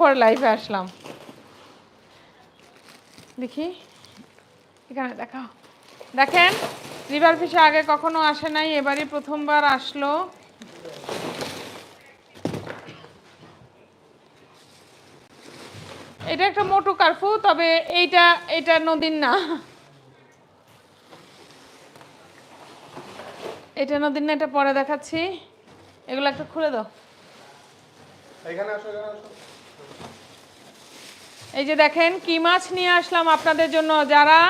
পর লাইফে আসলাম। দেখি, এখানে দেখাও। দেখেন রিভার ফিশে আগে কখনো আসে নাই, এবারই প্রথমবার আসলো। এটা একটা মোটু কার্ফু, তবে এইটা, এটা নদীর না। এটা নদীর না, এটা পরে দেখাচ্ছি। এগুলো একটা খুলে দাও। এখানে আসো এখানে আসো। এই যে দেখেন, কি মাছ নিয়ে আসলাম আপনাদের জন্য? যারা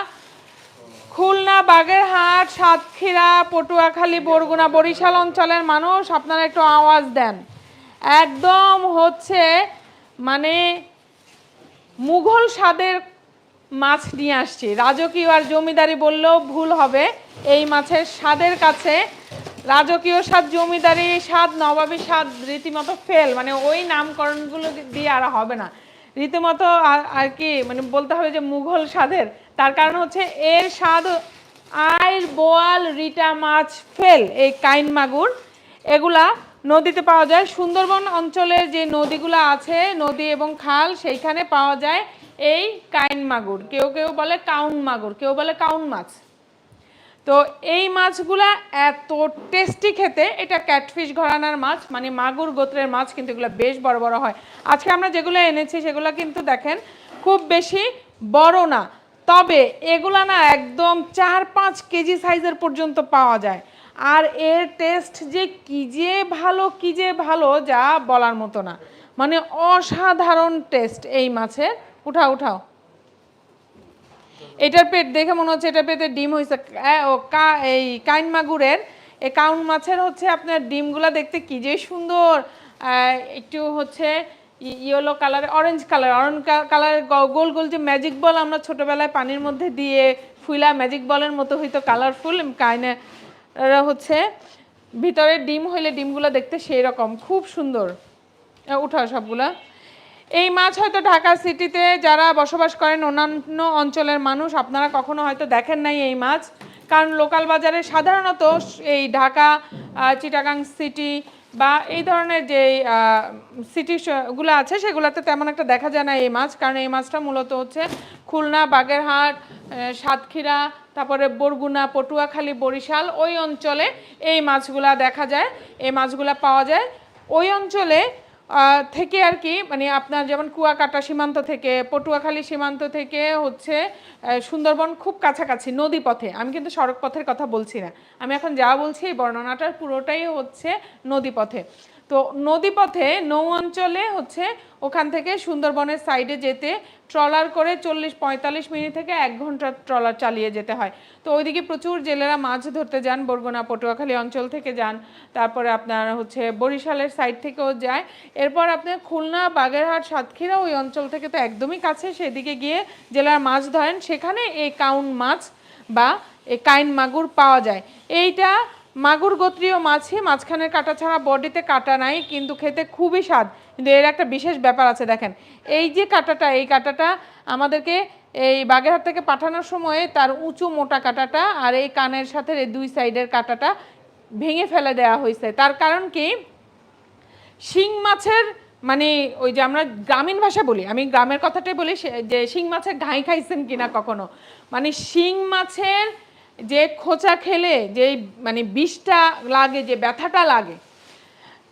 খুলনা, বাগেরহাট, সাতক্ষীরা, পটুয়াখালী, বরগুনা, বরিশাল অঞ্চলের মানুষ, আপনারা একটু আওয়াজ দেন। একদম হচ্ছে মানে মুঘল স্বাদের মাছ নিয়ে আসছি। রাজকীয় আর জমিদারি বললেও ভুল হবে। এই মাছের স্বাদের কাছে রাজকীয় স্বাদ জমিদারি স্বাদ নবাবী স্বাদ রীতিমতো ফেল মানে ওই নামকরণগুলো দিয়ে আর হবে না। রীতিমতো আর- কি মানে বলতে হবে যে মুঘল স্বাদের তার কারণ হচ্ছে এর স্বাদ আইর বোয়াল রিটা মাছ ফেল এই কাইন মাগুর। এগুলা নদীতে পাওয়া যায়। সুন্দরবন অঞ্চলের যে নদীগুলো আছে, নদী এবং খাল, সেইখানে পাওয়া যায় এই কাইন মাগুর। কেউ কেউ বলে কাউন মাগুর, কেউ বলে কাউন মাছ। তো এই মাছগুলা এত টেস্টি খেতে, এটা ক্যাটফিশ ঘরানার মাছ মানে মাগুর গোত্রের মাছ, কিন্তু এগুলো বেশ বড় বড় হয়। আজকে আমরা যেগুলো এনেছি, সেগুলো কিন্তু দেখেন, খুব বেশি বড় না। তবে এগুলা না একদম চার পাঁচ কেজি সাইজের পর্যন্ত পাওয়া যায়। আর এর টেস্ট যে কি যে ভালো, কি যে ভালো, যা বলার মতো না। মানে অসাধারণ টেস্ট এই মাছের। উঠাও উঠাও। এটার পেট দেখে মনে হচ্ছে এটা পেটে ডিম হয়েছে ও কা, এই কাইন মাগুরের এই কাউন মাছের হচ্ছে আপনার ডিমগুলা দেখতে কি যে সুন্দর। একটু হচ্ছে yellow colour orange colour orange কালারের গোল গোল যে ম্যাজিক বল আমরা ছোটবেলায় পানির মধ্যে দিয়ে ফুলা ম্যাজিক বলের মতো হইতো কালারফুল কাইনে হচ্ছে ভিতরে ডিম হইলে ডিমগুলো দেখতে সেই রকম খুব সুন্দর। উঠাও সবগুলা। এই মাছ হয়তো ঢাকা সিটিতে যারা বসবাস করেন অন্যান্য অঞ্চলের মানুষ, আপনারা কখনো হয়তো দেখেন নাই এই মাছ। কারণ লোকাল বাজারে সাধারণত এই ঢাকা চিটাগাং সিটি বা এই ধরনের যে সিটিগুলো আছে, সেগুলোতে তেমন একটা দেখা যায় না এই মাছ। কারণ এই মাছটা মূলত হচ্ছে খুলনা, বাগেরহাট সাতক্ষীরা, তারপরে বরগুনা, পটুয়াখালী, বরিশাল ওই অঞ্চলে এই মাছগুলা দেখা যায়, এই মাছগুলা পাওয়া যায়। ওই অঞ্চলে থেকে আর কি মানে আপনার যেমন কুয়াকাটা সীমান্ত থেকে, পটুয়াখালী সীমান্ত থেকে হচ্ছে সুন্দরবন খুব কাছাকাছি নদী পথে আমি কিন্তু সড়ক পথের কথা বলছি না। আমি এখন যা বলছি এই বর্ণনাটার পুরোটাই হচ্ছে নদী পথে তো নদী পথে নৌ অঞ্চলে হচ্ছে ওখান থেকে সুন্দরবনের সাইডে যেতে ট্রলার করে চল্লিশ পঁয়তাল্লিশ মিনিট থেকে এক ঘণ্টা ট্রলার চালিয়ে যেতে হয়। তো ওইদিকে প্রচুর জেলেরা মাছ ধরতে যান, বরগুনা, পটুয়াখালী অঞ্চল থেকে যান, তারপরে আপনার হচ্ছে বরিশালের সাইড থেকেও যায়। এরপর আপনার খুলনা, বাগেরহাট, সাতক্ষীরা ওই অঞ্চল থেকে তো একদমই কাছে, সেদিকে গিয়ে জেলার মাছ ধরেন, সেখানে এই কাউন মাছ বা এই কাইন মাগুর পাওয়া যায়। এইটা মাগুর গোত্রীয় মাছই মাঝখানের কাটা ছাড়া বডিতে কাটা নাই, কিন্তু খেতে খুবই স্বাদ। কিন্তু এর একটা বিশেষ ব্যাপার আছে, দেখেন। এই যে কাটাটা, এই কাটাটা আমাদেরকে এই বাগেরহাট থেকে পাঠানোর সময় তার উঁচু মোটা কাটাটা আর এই কানের সাথে এই দুই সাইডের কাটাটা ভেঙে ফেলে দেওয়া হয়েছে। তার কারণ কি? শিং মাছের মানে ওই যে আমরা গ্রামীণ ভাষা বলি, আমি গ্রামের কথাটাই বলি যে শিং মাছের ঘাই খাইছেন কিনা কখনো? মানে শিং মাছের যে খোঁচা খেলে যে মানে বিষটা লাগে, যে ব্যথাটা লাগে,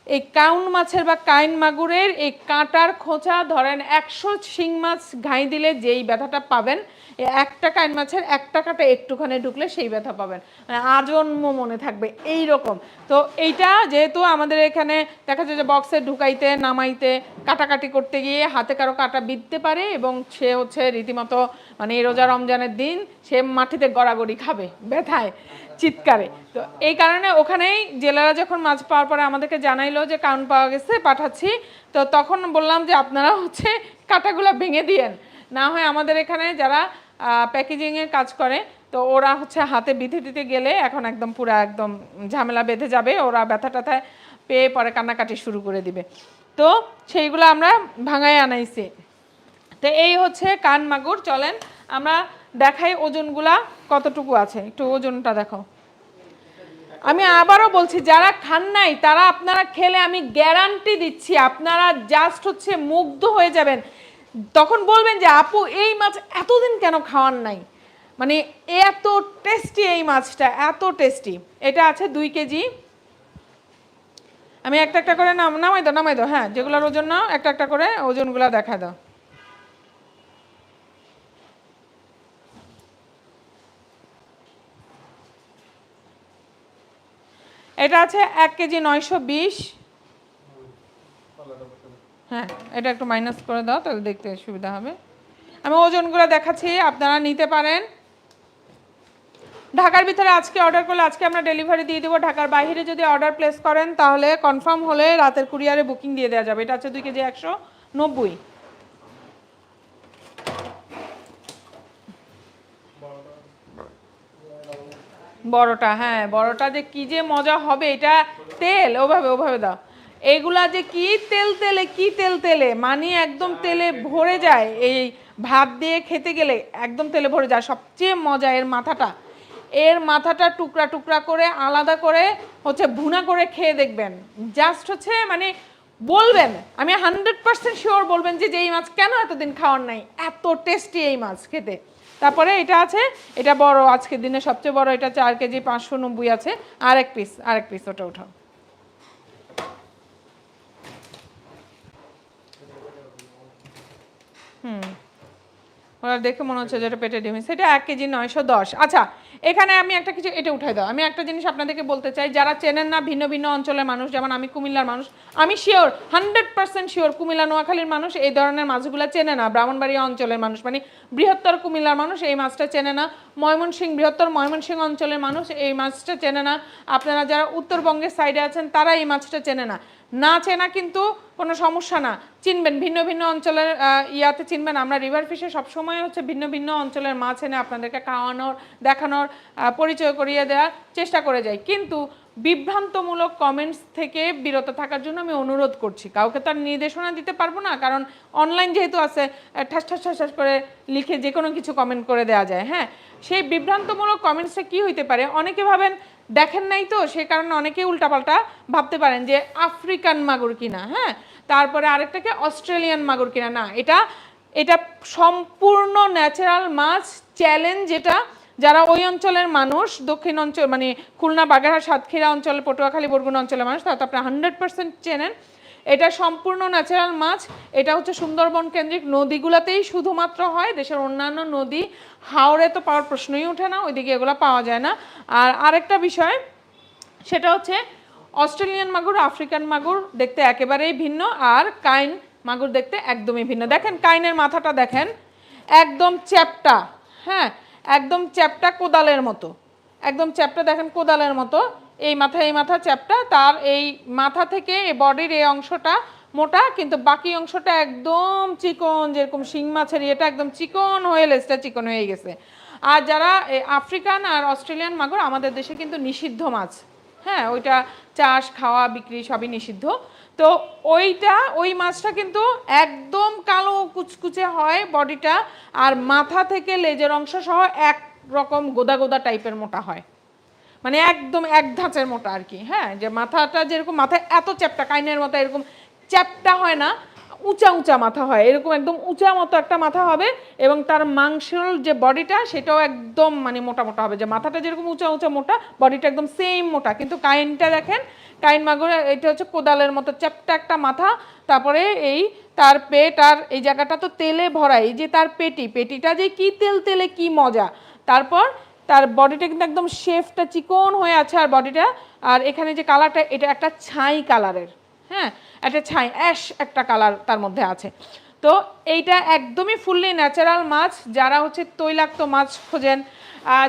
এই কাউন মাছের বা কাইন মাগুরের এই কাঁটার খোঁচা ধরেন একশো শিং মাছ ঘাই দিলে যেই ব্যথাটা পাবেন একটা কাইন মাছের একটা কাটা একটুখানি ঢুকলে সেই ব্যথা পাবেন। মানে আজন্ম মনে থাকবে এই রকম তো এইটা যেহেতু আমাদের এখানে দেখা যায় যে বক্সে ঢুকাইতে, নামাইতে, কাটাকাটি করতে গিয়ে হাতে কারও কাটা বিঁধতে পারে এবং সে হচ্ছে রীতিমতো মানে এই রোজা রমজানের দিন সে মাটিতে গড়াগড়ি খাবে ব্যথায়, চিৎকারে। তো এই কারণে ওখানেই জেলেরা যখন মাছ পাওয়ার পরে আমাদেরকে জানাইলো যে কাউন পাওয়া গেছে, পাঠাচ্ছি। তো তখন বললাম যে আপনারা হচ্ছে কাটাগুলো ভেঙে দিয়েন। না হয় আমাদের এখানে যারা প্যাকেজিংয়ের কাজ করে। তো ওরা হচ্ছে হাতে বিধে দিতে গেলে এখন একদম পুরো একদম ঝামেলা বেঁধে যাবে। ওরা ব্যথা ট্যাথা পেয়ে পরে কান্নাকাটি শুরু করে দিবে। তো সেইগুলো আমরা ভাঙায় আনাইছি। তো এই হচ্ছে কান মাগুর। চলেন আমরা দেখাই ওজনগুলা কতটুকু আছে। একটু ওজনটা দেখো। আমি আবারও বলছি, যারা খান নাই, তারা আপনারা খেলে আমি গ্যারান্টি দিচ্ছি, আপনারা জাস্ট হচ্ছে মুগ্ধ হয়ে যাবেন। তখন বলবেন যে, আপু, এই মাছ এতদিন কেন খাওয়ান নাই? মানে এত টেস্টি এই মাছটা, এত টেস্টি এটা আছে দুই কেজি। আমি একটা একটা করে নাম, নামাই দাও নামাই দাও হ্যাঁ যেগুলোর ওজন নাও, একটা একটা করে ওজনগুলো দেখা দাও। এটা আছে এক কেজি নয়শো বিশ। হ্যাঁ এটা একটু মাইনাস করে দাও, তাহলে দেখতে সুবিধা হবে। আমি ওজনগুলো দেখাচ্ছি, আপনারা নিতে পারেন। ঢাকার ভিতরে আজকে অর্ডার করলে, আজকে আমরা ডেলিভারি দিয়ে দেবো। ঢাকার বাইরে যদি অর্ডার প্লেস করেন, তাহলে কনফার্ম হলে রাতের কুরিয়ারে বুকিং দিয়ে দেওয়া যাবে। এটা আছে দুই কেজি একশো নব্বই। বড়টা হ্যাঁ বড়টা যে কি যে মজা হবে, এটা তেল, ওভাবে ওভাবে দাও। এগুলা যে কি তেল তেলে, কি তেল তেলে? মানে একদম তেলে ভরে যায়। এই ভাত দিয়ে খেতে গেলে একদম তেলে ভরে যায়। সবচেয়ে মজা এর মাথাটা। এর মাথাটা টুকরা টুকরা করে, আলাদা করে হচ্ছে ভুনা করে খেয়ে দেখবেন। জাস্ট হচ্ছে মানে বলবেন, আমি হান্ড্রেড পার্সেন্ট শিওর বলবেন যে এই মাছ কেন এতদিন খাওয়ার নাই? এত টেস্টি এই মাছ খেতে। তারপরে এটা আছে, এটা বড়, আজকের দিনে সবচেয়ে বড়, এটা চার কেজি পাঁচশো নব্বই আছে। আরেক পিস আরেক পিস ওটা উঠাও। হুম। ওরা দেখে মনে হচ্ছে যেটা পেটে ডিম সেটা এক কেজি নয়শো দশ। আচ্ছা এখানে আমি একটা কিছু এটা উঠাই দাও। আমি একটা জিনিস আপনাদেরকে বলতে চাই, যারা চেনেন না ভিন্ন ভিন্ন অঞ্চলের মানুষ, যেমন আমি কুমিল্লার মানুষ, আমি sure hundred percent sure Comilla, নোয়াখালীর মানুষ এই ধরনের মাছগুলো চেনে না। ব্রাহ্মণবাড়িয়া অঞ্চলের মানুষ মানে বৃহত্তর কুমিল্লার মানুষ এই মাছটা চেনে না। ময়মনসিংহ বৃহত্তর ময়মনসিংহ অঞ্চলের মানুষ এই মাছটা চেনে না। আপনারা যারা উত্তরবঙ্গের সাইডে আছেন, তারা এই মাছটা চেনে না। না চেনা কিন্তু কোনো সমস্যা না। চিনবেন, ভিন্ন ভিন্ন অঞ্চলের ইয়াতে চিনবেন। আমরা রিভার ফিশে সবসময় হচ্ছে ভিন্ন ভিন্ন অঞ্চলের মাছ এনে আপনাদেরকে খাওয়ানোর, দেখানোর পরিচয় করিয়ে দেওয়ার চেষ্টা করে যাই। কিন্তু বিভ্রান্তমূলক কমেন্টস থেকে বিরত থাকার জন্য আমি অনুরোধ করছি। কাউকে তার নির্দেশনা দিতে পারব না, কারণ অনলাইন যেহেতু আছে ঠাস ঠাস ঠাস করে লিখে যে কোনো কিছু কমেন্ট করে দেওয়া যায় হ্যাঁ? সেই বিভ্রান্তমূলক কমেন্টসে কি হইতে পারে? অনেকে ভাবেন দেখেন নাই তো, সে কারণে অনেকে উল্টাপাল্টা ভাবতে পারেন যে আফ্রিকান মাগুর কিনা হ্যাঁ? তারপরে আরেকটাকে অস্ট্রেলিয়ান মাগুর কিনা? না, এটা এটা সম্পূর্ণ ন্যাচারাল মাছ চ্যালেঞ্জ যেটা, যারা ওই অঞ্চলের মানুষ, দক্ষিণ অঞ্চল মানে খুলনা, বাগেরহাট, সাতক্ষীরা অঞ্চল, পটুয়াখালী, বরগুনা অঞ্চলের মানুষ, তারা তো আপনারা হান্ড্রেড পার্সেন্ট চেনেন। এটা সম্পূর্ণ ন্যাচারাল মাছ। এটা হচ্ছে সুন্দরবন কেন্দ্রিক নদীগুলোতেই শুধুমাত্র হয়। দেশের অন্যান্য নদী হাওড়ে তো পাওয়ার প্রশ্নই ওঠে না, ওইদিকে এগুলো পাওয়া যায় না। আর আরেকটা বিষয়, সেটা হচ্ছে অস্ট্রেলিয়ান মাগুর, আফ্রিকান মাগুর দেখতে একেবারেই ভিন্ন, আর কাইন মাগুর দেখতে একদমই ভিন্ন। দেখেন, কাইনের মাথাটা দেখেন, একদম চ্যাপটা হ্যাঁ একদম চ্যাপটা কোদালের মতো। একদম চ্যাপটা দেখেন কোদালের মতো। এই মাথা এই মাথা চ্যাপটা, তার এই মাথা থেকে এই বডির এই অংশটা মোটা, কিন্তু বাকি অংশটা একদম চিকন, যেরকম শিং মাছের এটা একদম চিকন হয়ে লেজটা চিকন হয়ে গেছে। আর যারা আফ্রিকান আর অস্ট্রেলিয়ান মাগুর, আমাদের দেশে কিন্তু নিষিদ্ধ মাছ। হ্যাঁ ওইটা চাষ, খাওয়া, বিক্রি সবই নিষিদ্ধ। তো ওইটা, ওই মাছটা কিন্তু একদম কালো কুচকুচে হয় বডিটা, আর মাথা থেকে লেজের অংশ সহ এক রকম গোদা গোদা টাইপের মোটা হয়। মানে একদম এক ধাঁচের মোটা আর কি হ্যাঁ? যে মাথাটা যেরকম মাথায় এত চ্যাপটা, কাইনের মতো এরকম চ্যাপটা হয় না, উঁচা উঁচা মাথা হয়, এরকম একদম উঁচা মতো একটা মাথা হবে এবং তার মাংসের যে বডিটা সেটাও একদম মানে মোটা মোটা হবে, যে মাথাটা যেরকম উঁচা উঁচা মোটা, বডিটা একদম সেম মোটা। কিন্তু কাইনটা দেখেন, কাইন মাগুর এটা হচ্ছে কোদালের মতো চ্যাপটা একটা মাথা, তারপরে এই তার পেট আর এই জায়গাটা তো তেলে ভরা, এই যে তার পেটি, পেটিটা যে কি তেল তেলে কি মজা। তারপর তার বডিটা কিন্তু একদম শেফটা চিকন হয়ে আছে আর বডিটা আর এখানে যে কালারটা এটা একটা ছাই কালারের হ্যাঁ একটা ছাই অ্যাশ একটা কালার তার মধ্যে আছে। তো এইটা একদমই ফুললি ন্যাচারাল মাছ, যারা হচ্ছে তৈলাক্ত মাছ খোঁজেন।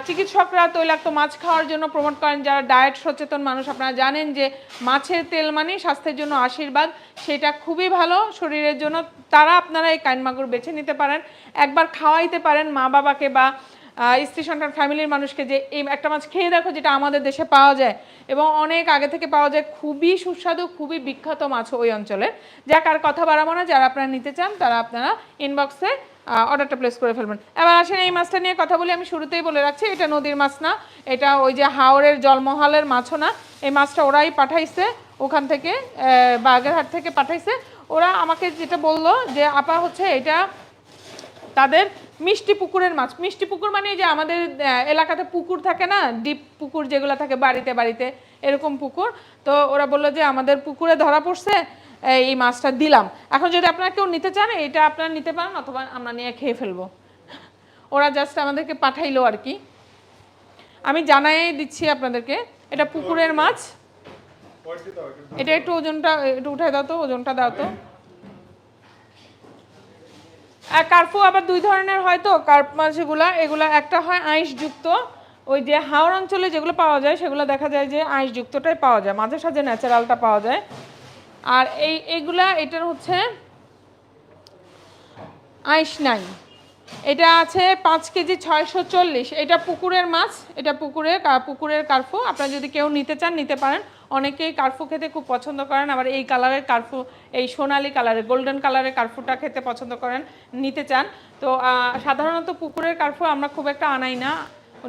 চিকিৎসকরা তৈলাক্ত মাছ খাওয়ার জন্য প্রমোট করেন। যারা ডায়েট সচেতন মানুষ, আপনারা জানেন যে মাছের তেল মানে স্বাস্থ্যের জন্য আশীর্বাদ। সেটা খুবই ভালো, শরীরের জন্য তারা আপনারা এই কাইন মাগুর বেছে নিতে পারেন। একবার খাওয়াইতে পারেন মা বাবাকে বা স্ত্রী সন্তান ফ্যামিলির মানুষকে যে এই একটা মাছ খেয়ে দেখো যেটা আমাদের দেশে পাওয়া যায় এবং অনেক আগে থেকে পাওয়া যায়, খুবই সুস্বাদু, খুবই বিখ্যাত মাছ ওই অঞ্চলের। যাক, আর কথা বাড়াবো না, যারা আপনারা নিতে চান, তারা আপনারা ইনবক্সে অর্ডারটা প্লেস করে ফেলবেন। এবার আসেন এই মাছটা নিয়ে কথা বলি, আমি শুরুতেই বলে রাখছি, এটা নদীর মাছ না, এটা ওই যে হাওড়ের জলমহালের মাছও না, এই মাছটা ওরাই পাঠাইছে, ওখান থেকে বাগেরহাট থেকে পাঠাইছে। ওরা আমাকে যেটা বলল যে, আপা হচ্ছে এটা তাদের মিষ্টি পুকুরের মাছ। মিষ্টি পুকুর মানে যে আমাদের এলাকাতে পুকুর থাকে না? ডিপ পুকুর যেগুলো থাকে বাড়িতে বাড়িতে, এরকম পুকুর। তো ওরা বলল যে আমাদের পুকুরে ধরা পড়ছে, এই মাছটা দিলাম। এখন যদি আপনারা কেউ নিতে চান, এটা আপনারা নিতে পারেন অথবা আমরা নিয়ে খেয়ে ফেলব। ওরা জাস্ট আমাদেরকে পাঠাইলো আর কি। আমি জানাই দিচ্ছি আপনাদেরকে, এটা পুকুরের মাছ। এটা একটু ওজনটা, একটু উঠাই দাও তো, ওজনটা দাও তো। কার্পু আবার দুই ধরনের হয় তো, কার্প মাছগুলা এগুলা একটা হয় আঁশযুক্ত ওই যে হাওড় অঞ্চলে যেগুলো পাওয়া যায় সেগুলো দেখা যায় যে আঁশযুক্তটাই পাওয়া যায় মাঝে সাঝে ন্যাচারালটা পাওয়া যায়। আর এই, এগুলা এটার হচ্ছে আইস নাই এটা আছে পাঁচ কেজি ছয়শো চল্লিশ। এটা পুকুরের মাছ, এটা পুকুরে পুকুরের কার্ফু। আপনারা যদি কেউ নিতে চান, নিতে পারেন। অনেকেই কার্ফু খেতে খুব পছন্দ করেন, আবার এই কালারের কার্ফু, এই সোনালি কালারের, গোল্ডেন কালারের কার্ফুটা খেতে পছন্দ করেন, নিতে চান। তো সাধারণত পুকুরের কার্ফু আমরা খুব একটা আনাই না।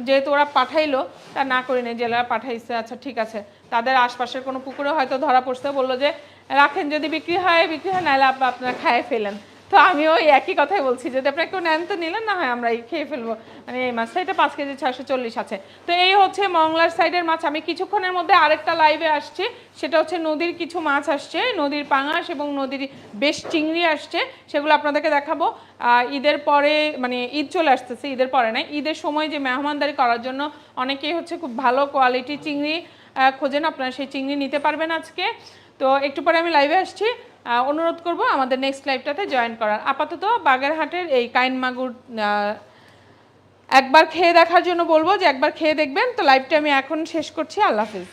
যেহেতু ওরা পাঠাইলো, তা না করি না জেলারা পাঠাইছে আচ্ছা ঠিক আছে। তাদের আশপাশের কোনো পুকুরে হয়তো ধরা পড়ছে, বলল যে, রাখেন, যদি বিক্রি হয় বিক্রি হয়, নাহলে আপ- আপনারা খায় ফেলেন। তো আমি ওই একই কথাই বলছি, যদি আপনারা কেউ নেন তো নিলেন, না হয় আমরা এই খেয়ে ফেলব। মানে এই মাছটা, এটা পাঁচ কেজি ছয়শো চল্লিশ আছে। তো এই হচ্ছে মংলার সাইডের মাছ। আমি কিছুক্ষণের মধ্যে আরেকটা লাইভে আসছি। সেটা হচ্ছে নদীর কিছু মাছ আসছে। নদীর পাঙাশ এবং নদীর বেশ চিংড়ি আসছে। সেগুলো আপনাদেরকে দেখাবো। ঈদের পরে মানে ঈদ চলে আসতেছে, ঈদের পরে না, ঈদের সময় যে মেহমানদারি করার জন্য অনেকেই হচ্ছে খুব ভালো কোয়ালিটি চিংড়ি খোঁজেন। আপনারা সেই চিংড়ি নিতে পারবেন আজকে। তো একটু পরে আমি লাইভে আসছি। অনুরোধ করব আমাদের নেক্সট লাইভটাতে জয়েন করার। আপাতত বাগেরহাটের এই কাইন মাগুর একবার খেয়ে দেখার জন্য বলব যে একবার খেয়ে দেখবেন। তো লাইভটা আমি এখন শেষ করছি। আল্লাহ হাফিজ।